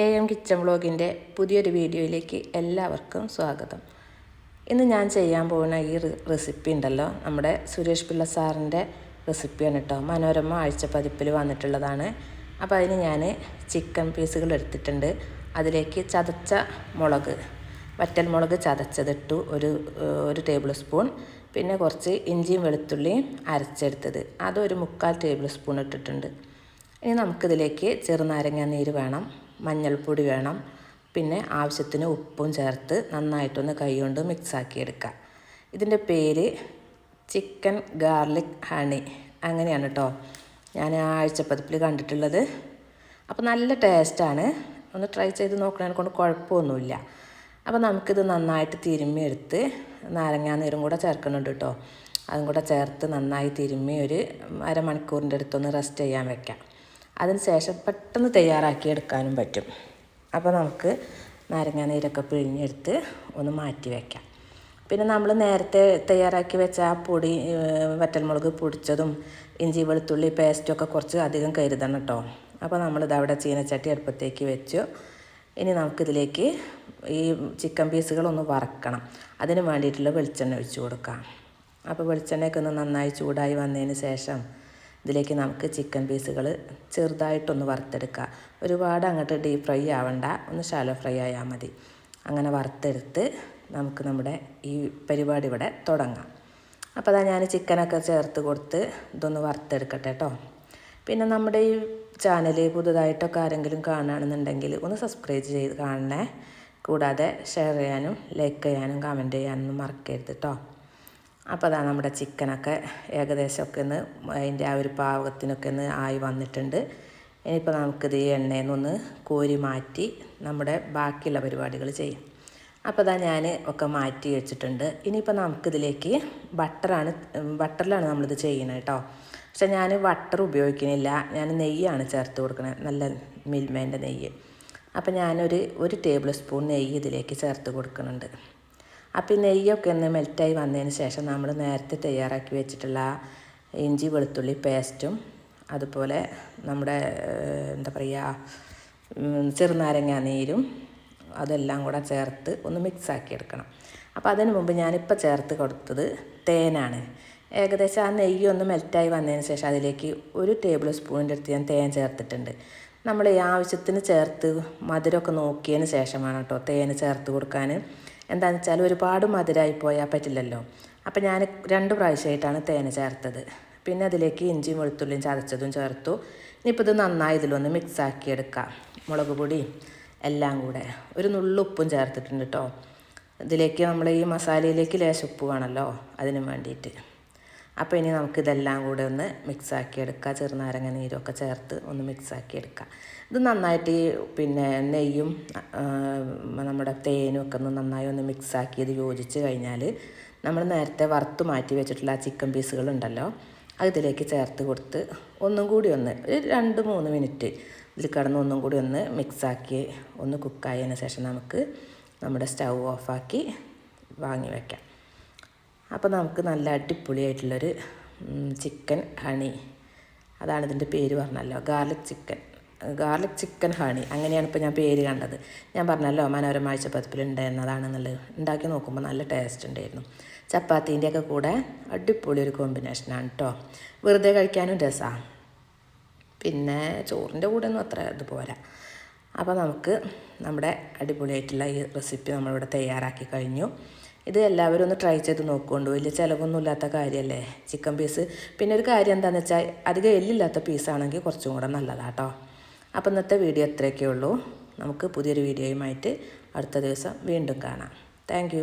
A M kitchen വ്ളോഗിന്റെ പുതിയൊരു വീഡിയോയിലേക്ക് എല്ലാവർക്കും സ്വാഗതം. ഇന്ന് ഞാൻ ചെയ്യാൻ പോകുന്ന ഈ റെസിപ്പി ഉണ്ടല്ലോ. നമ്മുടെ സുരേഷ് പിള്ള സാറിന്റെ റെസിപ്പിയാണ് കേട്ടോ. മനോരമ ആഴ്ച പതിപ്പിൽ വന്നിട്ടുള്ളതാണ്. അപ്പോൾ അതിന് ഞാൻ ചിക്കൻ പീസുകൾ എടുത്തിട്ടുണ്ട്. അതിലേക്ക് ചതച്ച മുളക് വറ്റൽ മുളക് ചതച്ചതിട്ടു ഒരു ഒരു ടേബിൾ സ്പൂൺ. പിന്നെ കുറച്ച് ഇഞ്ചിയും വെളുത്തുള്ളിയും അരച്ചെടുത്തത്. അതൊരു മുക്കാൽ ടേബിൾ സ്പൂൺ ഇട്ടിട്ടുണ്ട്. ഇനി നമുക്കിതിലേക്ക് ചെറുനാരങ്ങ നീര് വേണം. മഞ്ഞൾപ്പൊടി വേണം. പിന്നെ ആവശ്യത്തിന് ഉപ്പും ചേർത്ത് നന്നായിട്ടൊന്ന് കൈകൊണ്ട് മിക്സാക്കി എടുക്കുക ഇതിന്റെ പേര് ചിക്കൻ ഗാർലിക് ഹണി. അങ്ങനെയാണ് കേട്ടോ ഞാൻ ആഴ്ചപ്പതിപ്പിൽ കണ്ടിട്ടുള്ളത്. അപ്പോൾ നല്ല ടേസ്റ്റാണ്. ഒന്ന് ട്രൈ ചെയ്ത് നോക്കണതിനെ കൊണ്ട് കുഴപ്പമൊന്നുമില്ല. അപ്പോൾ നമുക്കിത് നന്നായിട്ട് തിരുമ്മി എടുത്ത് നാരങ്ങാ നീരും കൂടെ ചേർക്കുന്നുണ്ട് കേട്ടോ അതും കൂടെ ചേർത്ത് നന്നായി തിരുമ്മി ഒരു അരമണിക്കൂറിന്റെ അടുത്തൊന്ന് റെസ്റ്റ് ചെയ്യാൻ വെക്കാം. അതിന് ശേഷം പെട്ടെന്ന് തയ്യാറാക്കി എടുക്കാനും പറ്റും. അപ്പോൾ നമുക്ക് നാരങ്ങാ നീരൊക്കെ പിഴിഞ്ഞെടുത്ത് ഒന്ന് മാറ്റി വയ്ക്കാം പിന്നെ നമ്മൾ നേരത്തെ തയ്യാറാക്കി വെച്ച ആ പൊടി വറ്റൽമുളക് പൊടിച്ചതും ഇഞ്ചി വെളുത്തുള്ളി പേസ്റ്റൊക്കെ കുറച്ച് അധികം കരുതണം കേട്ടോ. അപ്പോൾ നമ്മളിത് അവിടെ ചീനച്ചട്ടി അടുപ്പത്തേക്ക് വെച്ചു. ഇനി നമുക്കിതിലേക്ക് ഈ ചിക്കൻ പീസുകളൊന്ന് വറക്കണം. അതിന് വേണ്ടിയിട്ടുള്ള വെളിച്ചെണ്ണ ഒഴിച്ചു കൊടുക്കാം. അപ്പോൾ വെളിച്ചെണ്ണയൊക്കെ ഒന്ന് നന്നായി ചൂടായി വന്നതിന് ശേഷം ഇതിലേക്ക് നമുക്ക് ചിക്കൻ പീസുകൾ ചെറുതായിട്ടൊന്ന് വറുത്തെടുക്കുക ഒരുപാട് അങ്ങോട്ട് ഡീപ് ഫ്രൈ ആവണ്ട. ഒന്ന് ഷാലോ ഫ്രൈ ആയാൽ മതി. അങ്ങനെ വറുത്തെടുത്ത് നമുക്ക് നമ്മുടെ ഈ പരിപാടി ഇവിടെ തുടങ്ങാം. അപ്പോൾ അതാ ഞാൻ ചിക്കനൊക്കെ ചേർത്ത് കൊടുത്ത് ഇതൊന്ന് വറുത്തെടുക്കട്ടെ കേട്ടോ പിന്നെ നമ്മുടെ ഈ ചാനൽ പുതുതായിട്ടൊക്കെ ആരെങ്കിലും കാണുകയാണെന്നുണ്ടെങ്കിൽ ഒന്ന് സബ്സ്ക്രൈബ് ചെയ്ത് കാണണേ. കൂടാതെ ഷെയർ ചെയ്യാനും ലൈക്ക് ചെയ്യാനും കമന്റ് ചെയ്യാനൊന്നും മറക്കരുത് കേട്ടോ അപ്പോൾ അതാ നമ്മുടെ ചിക്കനൊക്കെ ഏകദേശമൊക്കെ ഒന്ന് അതിന്റെ ആ ഒരു പാകത്തിനൊക്കെ ഒന്ന് ആയി വന്നിട്ടുണ്ട്. ഇനിയിപ്പോൾ നമുക്കിത് ഈ എണ്ണയിൽ നിന്നൊന്ന് കോരി മാറ്റി നമ്മുടെ ബാക്കിയുള്ള പരിപാടികൾ ചെയ്യും. അപ്പോൾ അതാ ഞാൻ ഒക്കെ മാറ്റി വെച്ചിട്ടുണ്ട്. ഇനിയിപ്പോൾ നമുക്കിതിലേക്ക് ബട്ടറാണ് ബട്ടറിലാണ് നമ്മളിത് ചെയ്യുന്നത് കേട്ടോ പക്ഷെ ഞാൻ ബട്ടർ ഉപയോഗിക്കുന്നില്ല ഞാൻ നെയ്യാണ് ചേർത്ത് കൊടുക്കുന്നത് നല്ല മിൽമേന്റെ നെയ്യ്. അപ്പോൾ ഞാനൊരു ഒരു ടേബിൾ സ്പൂൺ നെയ്യ് ഇതിലേക്ക് ചേർത്ത് കൊടുക്കുന്നുണ്ട്. അപ്പോൾ ഈ നെയ്യൊക്കെ ഒന്ന് മെൽറ്റായി വന്നതിന് ശേഷം നമ്മൾ നേരത്തെ തയ്യാറാക്കി വെച്ചിട്ടുള്ള ഇഞ്ചി വെളുത്തുള്ളി പേസ്റ്റും അതുപോലെ നമ്മുടെ എന്താ പറയുക ചെറുനാരങ്ങ നീരും അതെല്ലാം കൂടെ ചേർത്ത് ഒന്ന് മിക്സാക്കി എടുക്കണം. അപ്പോൾ അതിന് മുമ്പ് ഞാനിപ്പോൾ ചേർത്ത് കൊടുത്തത് തേനാണ്. ഏകദേശം ആ നെയ്യ് ഒന്ന് മെൽറ്റായി വന്നതിന് ശേഷം അതിലേക്ക് ഒരു ടേബിൾ സ്പൂണിന്റെ അടുത്ത് ഞാൻ തേൻ ചേർത്തിട്ടുണ്ട്. നമ്മൾ ഈ ആവശ്യത്തിന് ചേർത്ത് മധുരമൊക്കെ നോക്കിയതിന് ശേഷമാണ് കേട്ടോ തേന് ചേർത്ത് കൊടുക്കാൻ. എന്താണെന്ന് വെച്ചാൽ ഒരുപാട് മധുരമായി പോയാൽ പറ്റില്ലല്ലോ. അപ്പോൾ ഞാൻ രണ്ട് പ്രാവശ്യമായിട്ടാണ് തേന ചേർത്തത്. പിന്നെ അതിലേക്ക് ഇഞ്ചിയും വെളുത്തുള്ളിയും ചതച്ചതും ചേർത്തു. ഇനിയിപ്പോൾ ഇത് നന്നായി ഇതിലൊന്ന് മിക്സാക്കി എടുക്കാം. മുളക് പൊടി എല്ലാം കൂടെ. ഒരു നുള്ളുപ്പും ചേർത്തിട്ടുണ്ട് കേട്ടോ ഇതിലേക്ക് നമ്മൾ ഈ മസാലയിലേക്ക് ലേശം ഉപ്പ് വേണമല്ലോ അതിന് വേണ്ടിയിട്ട്. അപ്പോൾ ഇനി നമുക്കിതെല്ലാം കൂടെ ഒന്ന് മിക്സാക്കി എടുക്കുക. ചെറുനാരങ്ങ നീരൊക്കെ ചേർത്ത് ഒന്ന് മിക്സാക്കി എടുക്കുക. ഇത് നന്നായിട്ട് പിന്നെ നെയ്യും നമ്മുടെ തേനും ഒക്കെ ഒന്ന് നന്നായി ഒന്ന് മിക്സാക്കി ഇത് യോജിച്ച് കഴിഞ്ഞാൽ നമ്മൾ നേരത്തെ വറുത്ത് മാറ്റി വെച്ചിട്ടുള്ള ആ ചിക്കൻ പീസുകളുണ്ടല്ലോ അതിലേക്ക് ചേർത്ത് കൊടുത്ത് ഒന്നും കൂടി ഒന്ന് ഒരു രണ്ട് മൂന്ന് മിനിറ്റ് ഇതിൽ കിടന്ന് ഒന്നും കൂടി ഒന്ന് മിക്സാക്കി ഒന്ന് കുക്കായതിന് ശേഷം നമുക്ക് നമ്മുടെ സ്റ്റൗ ഓഫാക്കി വാങ്ങി വയ്ക്കാം അപ്പോൾ നമുക്ക് നല്ല അടിപൊളിയായിട്ടുള്ളൊരു ചിക്കൻ ഹണി അതാണ് ഇതിന്റെ പേര് പറഞ്ഞല്ലോ garlic chicken garlic chicken honey അങ്ങനെയാണ് ഇപ്പോൾ ഞാൻ പേര് കണ്ടത്. ഞാൻ പറഞ്ഞല്ലോ മനോരമ ആഴ്ച പതിപ്പിൽ ഉണ്ടായിരുന്നതാണെന്നുള്ളത് ഉണ്ടാക്കി നോക്കുമ്പോൾ നല്ല ടേസ്റ്റ് ഉണ്ടായിരുന്നു. ചപ്പാത്തീന്റെയൊക്കെ കൂടെ അടിപൊളി ഒരു കോമ്പിനേഷനാണ് കേട്ടോ വെറുതെ കഴിക്കാനും രസമാണ് പിന്നെ ചോറിന്റെ കൂടെ ഒന്നും അത്ര ഇത് പോരാ. അപ്പോൾ നമുക്ക് നമ്മുടെ അടിപൊളിയായിട്ടുള്ള ഈ റെസിപ്പി നമ്മളിവിടെ തയ്യാറാക്കി കഴിഞ്ഞു. ഇത് എല്ലാവരും ഒന്ന് ട്രൈ ചെയ്ത് നോക്കുകൊണ്ട് വലിയ ചിലവൊന്നും ഇല്ലാത്ത കാര്യമല്ലേ ചിക്കൻ പീസ് പിന്നെ ഒരു കാര്യം എന്താണെന്ന് വെച്ചാൽ അധികം എല്ലില്ലാത്ത പീസാണെങ്കിൽ കുറച്ചും കൂടെ നല്ലതാട്ടോ. അപ്പോൾ ഇന്നത്തെ വീഡിയോ ഇത്രയൊക്കെ ഉള്ളൂ. നമുക്ക് പുതിയൊരു വീഡിയോയുമായിട്ട് അടുത്ത ദിവസം വീണ്ടും കാണാം. താങ്ക്